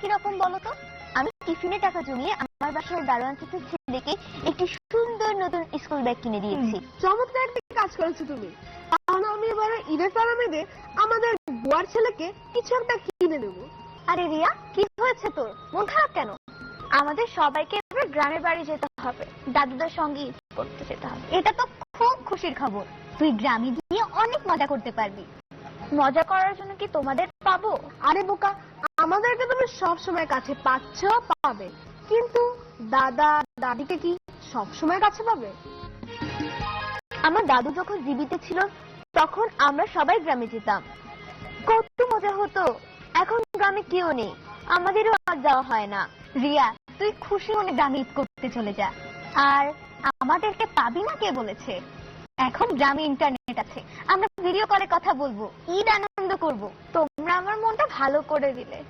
একই রকম বলো তো আমি টিফিনে টাকা জমিয়ে আমার বাসার দারোয়ান চাচার ছেলেকে একটি সুন্দর নতুন স্কুল ব্যাগ কিনে দিয়েছি। চমৎকার একটা কাজ করেছ তুমি। তাহলে আমি এবারে ঈদের পারামেদে আমাদের বুয়ার ছেলেকে কিছু একটা কিনে দেবো আরে রিয়া কি হয়েছে তোর? মন খারাপ কেন? আমাদের সবাইকে এবার গ্রামের বাড়ি যেতে হবে। দাদুদের সঙ্গে ঈদ করতে যেতে হবে। এটা তো খুব খুশির খবর। তুই গ্রামে গিয়ে অনেক মজা করতে পারবি। মজা করার জন্য কি তোমাদের পাবো? আরে বোকা আমাদেরকে তুমি সব সময় কাছে পাচ্ছ, পাবে। কিন্তু দাদা, দাদিকে কি সব সময় কাছে পাবে? আমার দাদু যখন জীবিত ছিল, তখন আমরা সবাই গ্রামে যেতাম। কত মজা হতো। এখন গ্রামে কেউ নেই। আমাদেরও আর যাওয়া হয় না। রিয়া, তুই খুশি মনে গ্রামে ঈদ করতে চলে যা। আর আমাদেরকে পাবি না কে বলেছে? এখন গ্রামে ইন্টারনেট আছে। আমরা ভিডিও কলে কথা বলব। ঈদ আনন্দ করব। তোমরা আমার মনটা ভালো করে দিলে।